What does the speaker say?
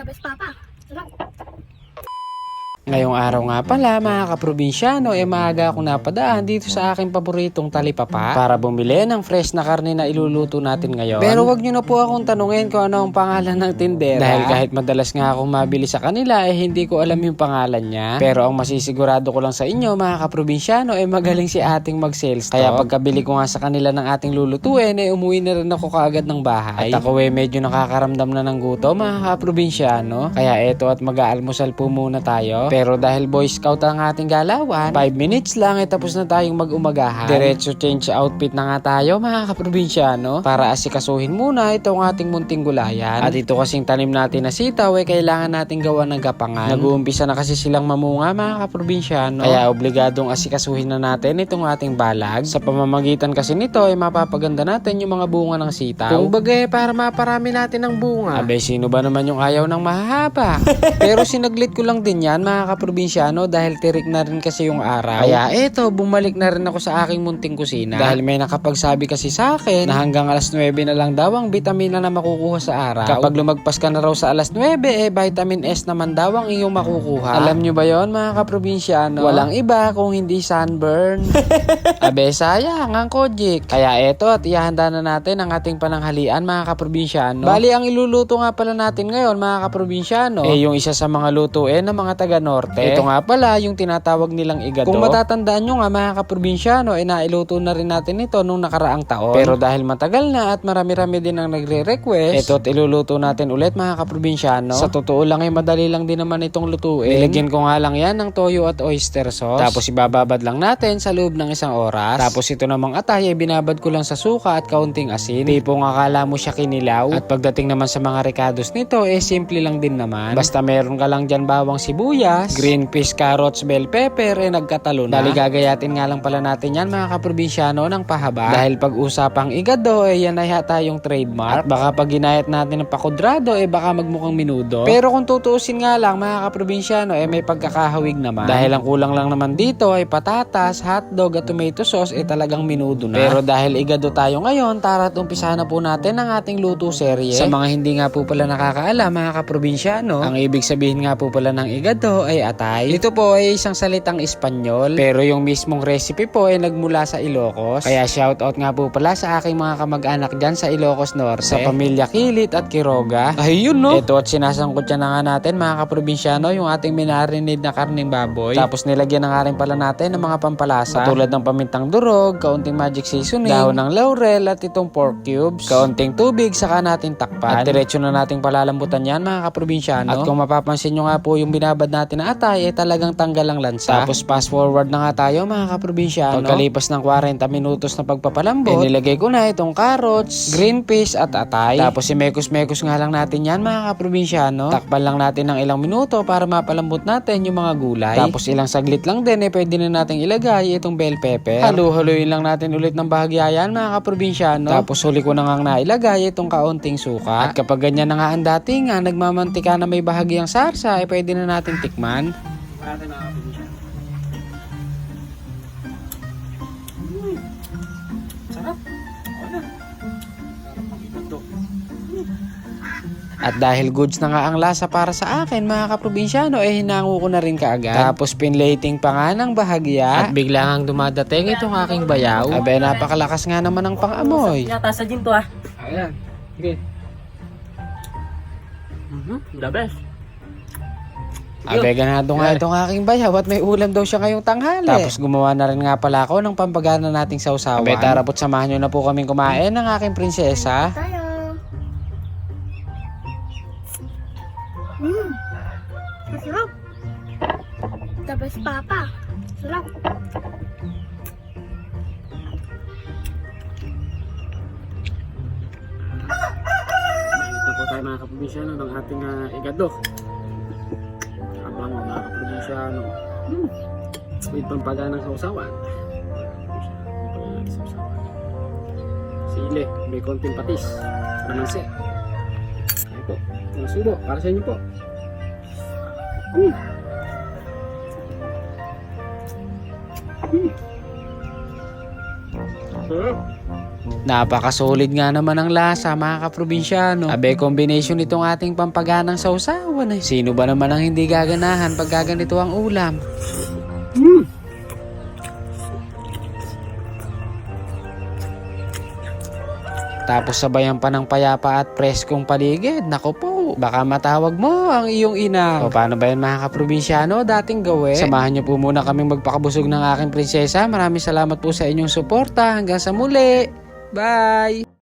The best papa. Sarap. Ngayong araw nga pala mga kaprobinsyano eh maaga akong napadaan dito sa aking paboritong talipapa para bumili ng fresh na karne na iluluto natin ngayon. Pero wag nyo na po akong tanungin kung ano ang pangalan ng tindera. Dahil kahit madalas nga akong mabili sa kanila eh hindi ko alam yung pangalan niya. Pero ang masisigurado ko lang sa inyo mga kaprobinsyano eh magaling si ating mag-sales Kaya pagkabili ko nga sa kanila ng ating lulutuin eh umuwi na rin ako kaagad ng bahay. At ako eh medyo nakakaramdam na ng gutom mga kaprobinsyano. Kaya eto at mag-aalmusal po muna tayo. Pero dahil boy scout ang ating galawan, 5 minutes lang eh tapos na tayong mag-umagahan. Diretso change outfit na nga tayo mga kaprobinsyano para asikasuhin muna itong ating munting gulayan. At ito kasing tanim natin na sitaw eh kailangan nating gawa ng gapangan. Nag-uumpisa na kasi silang mamunga mga kaprobinsyano. Kaya obligadong asikasuhin na natin itong ating balag. Sa pamamagitan kasi nito ay mapapaganda natin yung mga bunga ng sitaw. Kung bagay para maparami natin ng bunga. Abe sino ba naman yung ayaw ng mahahaba? Pero sinaglit ko lang din yan mga kaprobinsyano dahil tirik na rin kasi yung araw. Kaya eto, bumalik na rin ako sa aking munting kusina. Dahil may nakapagsabi kasi sa akin na hanggang alas 9 na lang daw ang vitamina na makukuha sa araw. Kapag lumagpas ka na raw sa alas 9, eh vitamin S naman daw ang iyong makukuha. Alam nyo ba yon mga kaprobinsyano? Walang iba kung hindi sunburn. Abe, sayang ang kojik. Kaya eto at ihahanda na natin ang ating pananghalian mga kaprobinsyano. Bali, ang iluluto nga pala natin ngayon mga kaprobinsyano, eh yung isa sa mga lutuin ng mga taga-norte. Ito nga pala yung tinatawag nilang igado. Kung matatandaan nyo nga mga kaprobinsyano, eh nailuto na rin natin ito nung nakaraang taon. Pero dahil matagal na at marami-rami din ang nagre-request, ito at iluluto natin ulit mga kaprobinsyano. Sa totoo lang ay madali lang din naman itong lutuin. Nilagyan ko nga lang yan ng toyo at oyster sauce. Tapos ibababad lang natin sa loob ng isang oras. Tapos ito namang atay ay binabad ko lang sa suka at kaunting asin. Tipong akala mo siya kinilaw. At pagdating naman sa mga recados nito, eh simple lang din naman. Basta meron ka lang dyan bawang sibuyas, green peas, carrots, bell pepper, eh nagkatalo na. Dali gagayatin nga lang pala natin yan mga kaprobinsyano ng pahaba. Dahil pag usapang igado, eh yan ay hata yung trademark. At baka pag ginayat natin ng pakudrado, eh baka magmukhang minudo. Pero kung tutuusin nga lang mga kaprobinsyano, eh may pagkakahawig naman. Dahil ang kulang lang naman dito ay patatas, hotdog at tomato sauce, eh talagang minudo na. Pero dahil igado tayo ngayon, tara't umpisa na po natin ang ating luto serye. Sa mga hindi nga po pala nakakaalam mga kaprobinsyano, ang ibig sabihin nga po pala ng igado ay atay. Ito po ay isang salitang Espanyol, pero yung mismong recipe po ay nagmula sa Ilocos. Kaya shoutout nga po pala sa aking mga kamag-anak dyan sa Ilocos Norte, sa pamilya Kilit at Quiroga. Ay yun no? Ito at sinasangkot siya na nga natin mga kaprobinsyano yung ating minarinid na karning baboy. Tapos nilagyan na nga rin pala natin ng mga pampalasa tulad ng pamintang durog, kaunting magic seasoning, dahon ng laurel at itong pork cubes, kaunting tubig, saka natin takpan. At diretso na nating palalambutan yan mga kaprobinsyano. At kung mapapansin nyo nga po yung binabad natin na atay ay talagang tanggal ang lansa. Tapos fast forward na nga tayo mga kaprobinsyano. Pagkalipas ng 40 minutos na pagpapalambot, eh, nilagay ko na itong carrots, green peas at atay. Tapos imekos-mekos nga lang natin yan mga kaprobinsyano. Takpan lang natin ng ilang minuto para mapalambot natin yung mga gulay. Tapos ilang saglit lang din eh pwede na nating ilagay itong bell pepper. Halu-haluin lang natin ulit ng bahagya yan mga kaprobinsyano. Tapos huli ko na nga nailagay itong kaunting suka. At kapag ganyan na nga ang dating nga nagmamantika na may bahagyang sarsa eh pwede na natin tikman. At dahil goods na nga ang lasa para sa akin mga kaprobinsyano eh hinango ko na rin kaagad. Tapos pinlating pa nga ng bahagya at bigla ngang dumadating itong aking bayaw. Abe napakalakas nga naman ng pang-amoy. Yata sa gin to ah. Ayan. Sige. Mhm, the best. Abe ganado nga itong aking bayaw at may ulam daw siya ngayong tanghali. Tapos gumawa na rin nga pala ako ng pampagana nating sausawan. Abe tarapot samahan nyo na po kaming kumain ng aking prinsesa. Tayo. Mmm. Masarap. Best papa. Sarap. Ito po tayo mga kaprobinsyano ng ating uh, igado. Mga kaprobinsyano. Hmm. With pampaganang sausawan. Pampaganang sausawan. Sili, may konting patis. Manansi. Ayun po. Ang subo, para sa inyo po. Hmm. Hmm. Sarap. Napakasolid nga naman ang lasa mga kaprobinsyano. Abe combination itong ating pampaganang sausawan eh. Sino ba naman ang hindi gaganahan pag gaganito ang ulam? Tapos sabayan pa ng payapa at preskong paligid. Nako po, baka matawag mo ang iyong ina. O paano ba yan mga kaprobinsyano? Dating gawin. Samahan niyo po muna kaming magpakabusog ng aking prinsesa. Maraming salamat po sa inyong suporta. Hanggang sa muli. Bye!